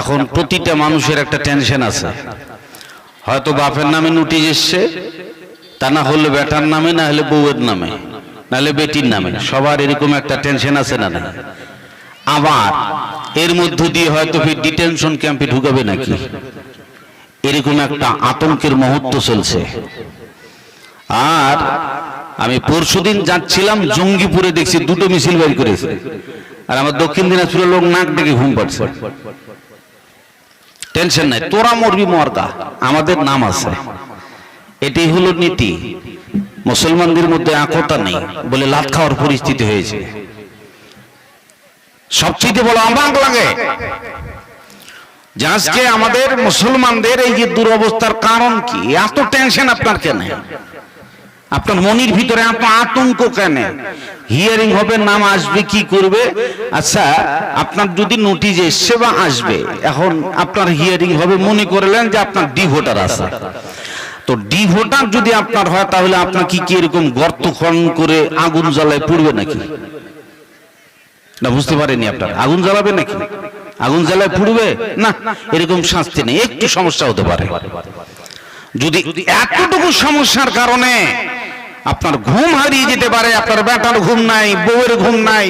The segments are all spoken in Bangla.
এখন প্রতিটা মানুষের একটা টেনশন আছে। হয়তো বাপের নামে নোটিশ এসছে, তা না হলে বেটার নামে, না হলে বউয়ের নামে নাহলে বেটির নামে, সবার এরকম একটা টেনশন আছে না না আবার এর মধ্য দিয়ে হয়তো ফির ডিটেনশন ক্যাম্পে ঢুকাবে নাকি? এরকম একটা আতঙ্কের মুহূর্ত চলছে। আর আমি পরশুদিন যাচ্ছিলাম, জঙ্গিপুরে দেখছি দুটো মিছিল বের করেছে। আর আমার দক্ষিণ দিনাজপুরের লোক নাক ডেকে ঘুম পাচ্ছে টেনশন নাই, তোরা মরবি মরগা আমাদের নাম আছে। এটাই হলো নীতি। মুসলমানদের মধ্যে আকতা নেই বলে লাত খাওয়ার পরিস্থিতি হয়েছে। সবচেয়ে বলো অবাক লাগে আজকে আমাদের মুসলমানদের এই যে দুরবস্থার কারণ কি? এত টেনশন আপনার কেন? আপনার মনির ভিতরে এত আতঙ্ক কেন? হিয়ারিং হবে, নাম আসবে, কি করবে? আচ্ছা আপনার যদি নোটিশ এসছে বা আসবে, এখন আপনার হিয়ারিং হবে, মনে করলেন যে আপনার ডি ভোটার আছে। তো ডি ভোটার যদি আপনার হয়, তাহলে আপনার কি কি এরকম গর্ত খনন করে আগুন জ্বালায় পড়বে নাকি? না, বুঝতে পারেনি আপনার। আগুন জ্বালাবে নাকি? আগুন জ্বালায় পুড়বে? না, এরকম শাস্তি নেই। একটু সমস্যা হতে পারে। যদি এতটুকু সমস্যার কারণে আপনার ঘুম হারিয়ে যেতে পারে, আপনার বেটার ঘুম নাই, বউয়ের ঘুম নাই,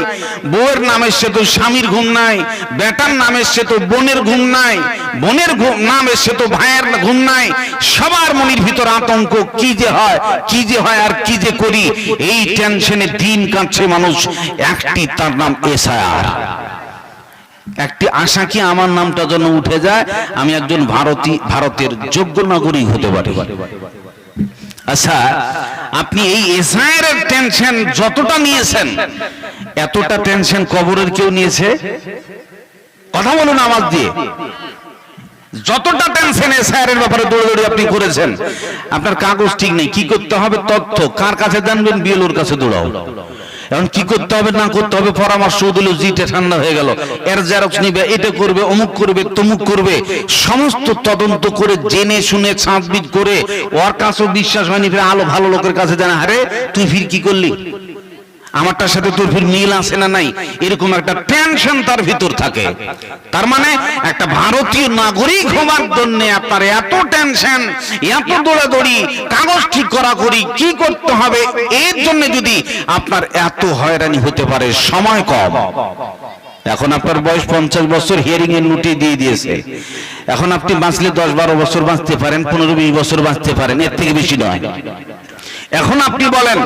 বউয়ের নামে সে তো স্বামীর ঘুম নাই, বেটার নামে সে তো বোনের ঘুম নাই, বোনের ঘুম নামে সে তো ভাইয়ের ঘুম নাই, সবার মনের ভিতর আতঙ্ক, কি যে হয়, কি যে হয় আর কি যে করি, এই টেনশনে দিন কাটছে মানুষ, একটি তার নাম এসআইআর। একটি আশা কি আমার নামটা যেন উঠে যায়? আমি একজন ভারতী, ভারতের যোগ্য নাগরিক হতে পারি। আচ্ছা আপনি এই এসআইয়ের টেনশন যতটা নিয়েছেন, এতটা টেনশন কবরের কেউ নিয়েছে? কথা বলুন আমার দিয়ে। যতটা টেনশন এসআইয়ের ব্যাপারে দৌড়াদৌড়ি আপনি করেছেন, আপনার কাগজ ঠিক নেই, কি করতে হবে তথ্য, কার কাছে জানবেন? বিএলওর কাছে দৌড়াও। এখন কি করতে হবে, না করতে হবে, পরামর্শ দিল জিটে ঠান্ডা হয়ে গেল। এর জেরক্স নিবে, এটা করবে, অমুক করবে, তমুক করবে। সমস্ত তদন্ত করে, জেনে শুনে ছাঁচবিজ করে, ওর কাছেও বিশ্বাস হয়নি আলো ভালো লোকের কাছে জানা, আরে, তুই ফির কি করলি? আমারটার সাথে তোর ফির মিল আছে না নাই? এরকম একটা টেনশন তার ভিতর থাকে। তার মানে একটা ভারতীয় নাগরিক হবার জন্য আপনার এত টেনশন এত দৌড়াদৌড়ি, কাগজ ঠিক করা করি, কি করতে হবে? এর জন্য যদি আপনার এত হয়রানি হতে পারে, সময় কম। এখন আপনার বয়স পঞ্চাশ বছর হিয়ারিং এর নোটিশ দিয়ে দিয়েছে। এখন আপনি বাঁচলে দশ বারো বছর বাঁচতে পারেন, পনেরো বিশ বছর বাঁচতে পারেন, এর থেকে বেশি নয়। এখন আপনি বলেন,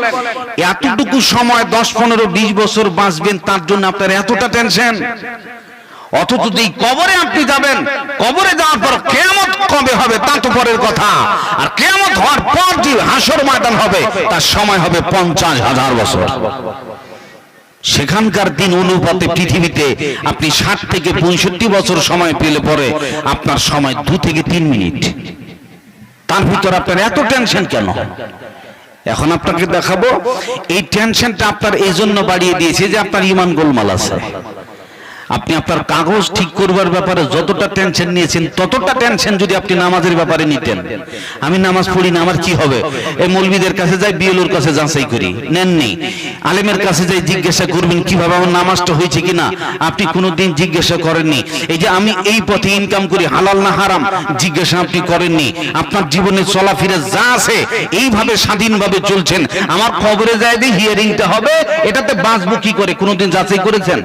এতটুকু সময় দশ, পনেরো, বিশ বছর বাঁচবেন, তার জন্য আপনার এতটা টেনশন অথচ এই কবরে আপনি যাবেন, কবরে যাওয়ার পর কেয়ামত কবে হবে তা তো পরের কথা। আর কেয়ামত হওয়ার পর যে হাসর ময়দান হবে, তার সময় হবে পঞ্চাশ হাজার বছর। সেখানকার দিন অনুপাতে পৃথিবীতে আপনি ষাট থেকে পঁয়ষট্টি বছর সময় পেলে পরে আপনার সময় দু থেকে তিন মিনিট। তার ভিতর আপনার এত টেনশন কেন? এখন আপনাকে দেখাবো, এই টেনশনটা আপনার এই জন্য বাড়িয়ে দিয়েছে যে আপনার ইমান গোলমাল আছে। আপনি আপনার কাগজ ঠিক করবার ব্যাপারে যতটা টেনশন নিয়েছেন, ততটা টেনশন যদি আপনি নামাজের ব্যাপারে নিতেন। আমি নামাজ পড়ি না, আমার কি হবে? এই মৌলবীদের কাছে যাই, বিএলওর কাছে যাচাই করি। নেননি আলেমের কাছে যাই, জিজ্ঞাসা করবেন, কীভাবে আমার নামাজটা হয়েছে কিনা? আপনি কোনোদিন জিজ্ঞাসা করেননি। এই যে আমি এই পথে ইনকাম করি, হালাল না হারাম, জিজ্ঞাসা আপনি করেননি। আপনার জীবনে চলাফেরা যা আছে, এইভাবে স্বাধীনভাবে চলছেন। আমার খবরে যায় দিয়ে হিয়ারিংটা হবে, এটাতে বাঁচবো কি করে? কোনোদিন যাচাই করেছেন?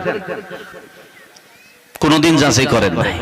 কোনোদিন যাচাই করেন নাই।